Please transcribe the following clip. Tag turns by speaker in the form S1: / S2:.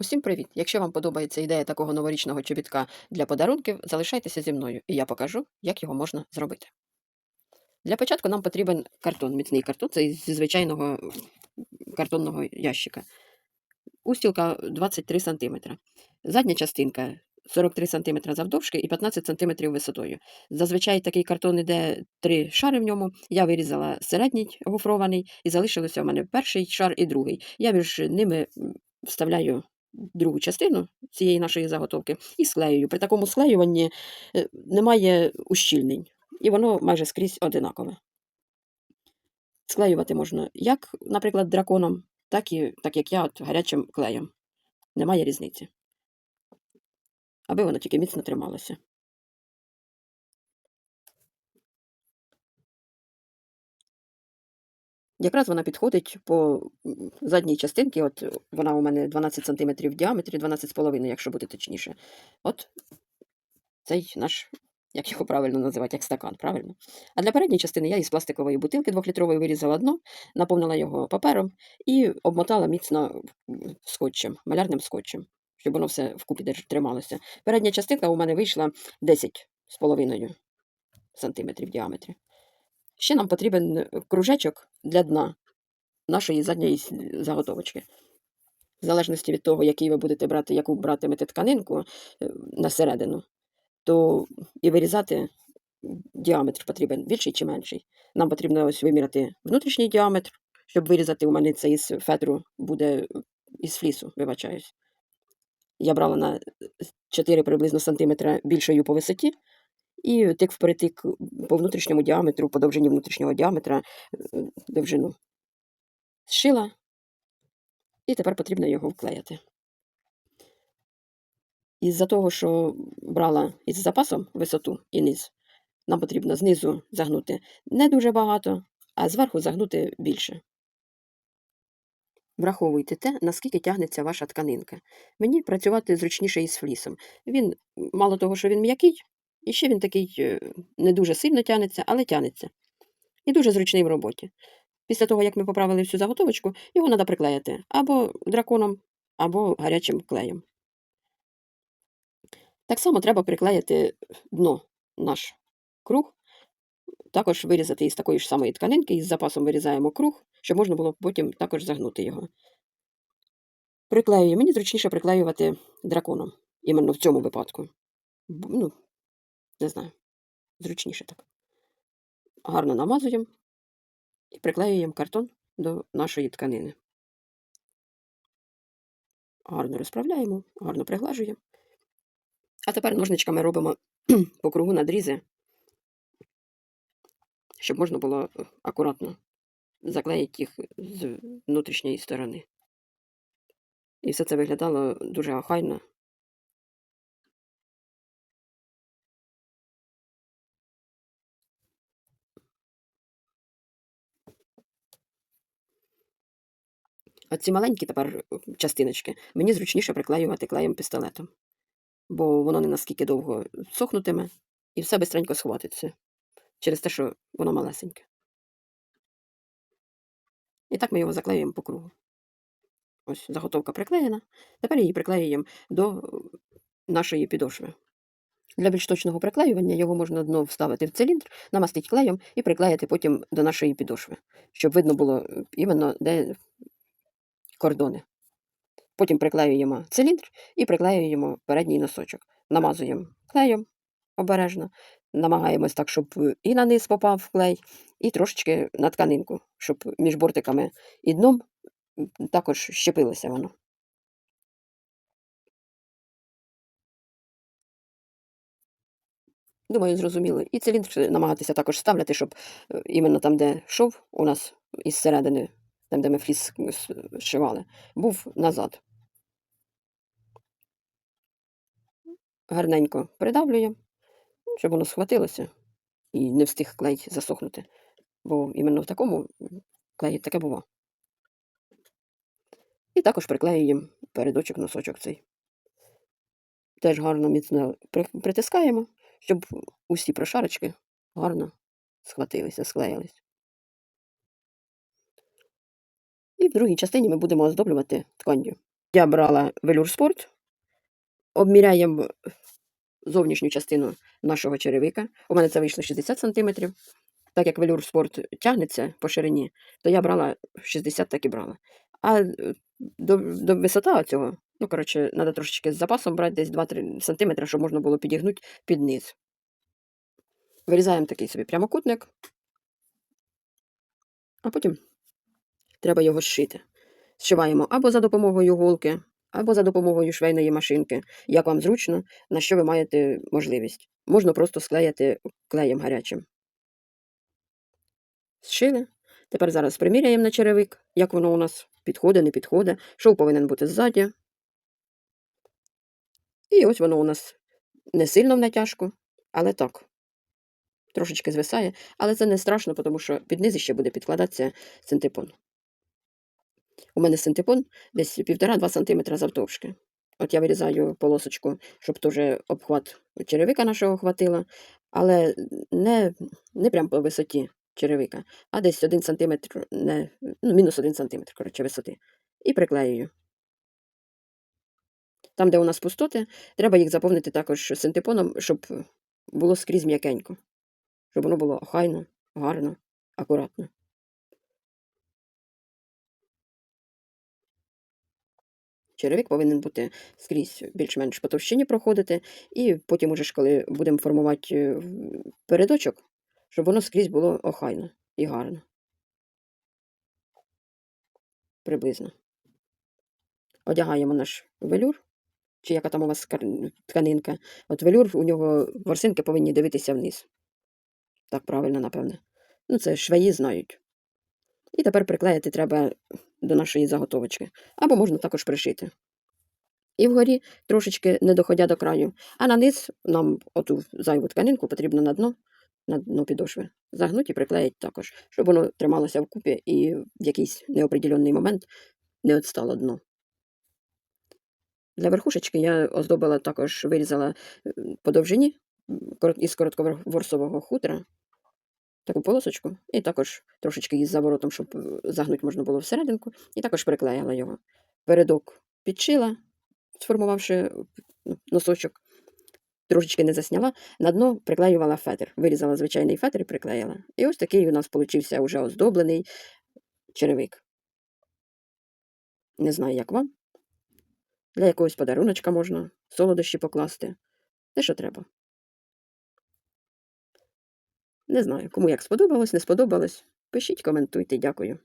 S1: Усім привіт! Якщо вам подобається ідея такого новорічного чобітка для подарунків, залишайтеся зі мною, і я покажу, як його можна зробити. Для початку нам потрібен картон, міцний картон, це зі звичайного картонного ящика. Устілка 23 см. Задня частинка 43 см завдовжки і 15 см висотою. Зазвичай такий картон іде три шари в ньому. Я вирізала середній гофрований і залишилося у мене перший шар і другий. Я між ними вставляю другу частину цієї нашої заготовки і склеюю. При такому склеюванні е, немає ущільнень, і воно майже скрізь одинакове. Склеювати можна як, наприклад, драконом, так і так як я, от, гарячим клеєм. Немає різниці. Аби воно тільки міцно трималося. Якраз вона підходить по задній частинці, от вона у мене 12 см в діаметрі, 12,5, якщо бути точніше. От цей наш, як його правильно називати, як стакан, правильно? А для передньої частини я із пластикової бутилки 2-літрової вирізала дно, наповнила його папером і обмотала міцно скотчем, малярним скотчем, щоб воно все вкупі трималося. Передня частинка у мене вийшла 10,5 см в діаметрі. Ще нам потрібен е, кружечок для дна нашої задньої с- заготовочки. В залежності від того, який ви будете брати, яку братимете тканинку е, на середину, то і вирізати діаметр потрібен більший чи менший. Нам потрібно ось виміряти внутрішній діаметр, щоб вирізати у мене це із фетру буде е, із флісу, вибачаюсь. Я брала на 4 приблизно сантиметра більшою по висоті, і тик вперетик по внутрішньому діаметру, по довжині внутрішнього діаметра е, довжину. Зшила, і тепер потрібно його вклеїти. Із-за того, що брала із запасом висоту і низ, нам потрібно знизу загнути не дуже багато, а зверху загнути більше. Враховуйте те, наскільки тягнеться ваша тканинка. Мені працювати зручніше із флісом. Він, мало того, що він м'який, і ще він такий е, не дуже сильно тягнеться, але тягнеться. І дуже зручний в роботі. Після того, як ми поправили всю заготовочку, його треба приклеїти або драконом, або гарячим клеєм. Так само треба приклеїти дно наш круг, також вирізати із такої ж самої тканинки, із запасом вирізаємо круг, щоб можна було потім також загнути його. Приклеюю. Мені зручніше приклеювати драконом, іменно в цьому випадку. Ну, не знаю, зручніше так. Гарно намазуємо і приклеюємо картон до нашої тканини. Гарно розправляємо, гарно приглажуємо. А тепер ножничками робимо по кругу надрізи, щоб можна було е, акуратно заклеїти їх з внутрішньої сторони. І все це виглядало дуже охайно. А ці маленькі тепер е, частиночки мені зручніше приклеювати клеєм пістолетом, бо воно не наскільки довго сохнутиме і все бистренько схватиться через те, що воно малесеньке. І так ми його заклеюємо по кругу. Ось заготовка приклеєна. Тепер її приклеюємо до нашої підошви. Для більш точного приклеювання його можна дно вставити в циліндр, намастити клеєм і приклеїти потім до нашої підошви, щоб видно було е, іменно, де кордони. Потім приклеюємо циліндр і приклеюємо передній носочок. Намазуємо клеєм обережно, намагаємось так, щоб і на низ попав клей, і трошечки на тканинку, щоб між бортиками і дном також щепилося воно. Думаю, зрозуміло. І циліндр намагатися також ставляти, щоб е, іменно там, де шов у нас із середини, там, де ми фліс зшивали, був назад. Гарненько придавлюємо, щоб воно схватилося і не встиг клей засохнути. Бо іменно в такому клеї таке було. І також приклеюємо передочок, носочок цей. Теж гарно міцно притискаємо, щоб усі прошарочки гарно схватилися, склеїлись. І в другій частині ми будемо оздоблювати тканню. Я брала велюр спорт, обміряємо зовнішню частину нашого черевика. У мене це вийшло 60 см. Так як велюр спорт тягнеться по ширині, то я брала 60 так і брала. А е, до, до висота цього, ну, коротше, треба трошечки з запасом брати десь 2-3 см, щоб можна було підігнути під низ. Вирізаємо такий собі прямокутник, а потім треба його зшити. Зшиваємо або за допомогою голки, або за допомогою швейної машинки, як вам зручно, на що ви маєте можливість. Можна просто склеяти клеєм гарячим. Зшили. Тепер зараз приміряємо на черевик, як воно у нас підходить, не підходить. Шов повинен бути ззаді. І ось воно у нас не сильно в натяжку, але так. Трошечки звисає, але це не страшно, тому що під низ ще буде підкладатися синтепон. У мене синтепон десь 1,5-2 см завтовшки. От я вирізаю полосочку, щоб теж обхват черевика нашого хватило, але не, не прямо по висоті черевика, а десь 1 см, не, ну, мінус 1 см, коротше, висоти. І приклеюю. Там, де у нас пустоти, треба їх заповнити також синтепоном, щоб було скрізь м'якенько. Щоб воно було охайно, гарно, акуратно. Черевик повинен бути скрізь більш-менш по товщині проходити, і потім, уже ж, коли будемо формувати е, передочок, щоб воно скрізь було охайно і гарно. Приблизно. Одягаємо наш велюр, чи яка там у вас тканинка. От велюр, у нього ворсинки повинні дивитися вниз. Так правильно, напевне. Ну, це швеї знають. І тепер приклеїти треба до нашої заготовочки. Або можна також пришити. І вгорі трошечки не доходя до краю. А на низ нам оту зайву тканинку потрібно на дно, на дно підошви. Загнути і приклеїти також, щоб воно трималося вкупі і в якийсь неопределенний момент не відстало дно. Для верхушечки я оздобила також, вирізала е, по довжині із коротковорсового хутра таку полосочку, і також трошечки із заворотом, щоб е, загнути можна було всерединку, і також приклеїла його. Передок підшила, сформувавши ну, носочок, трошечки не засняла, на дно приклеювала фетр. Вирізала звичайний фетр і приклеїла. І ось такий у нас получився вже оздоблений черевик. Не знаю, як вам. Для якогось подаруночка можна, солодощі покласти. Те, що треба. Не знаю, кому як сподобалось, не сподобалось. Пишіть, коментуйте, дякую.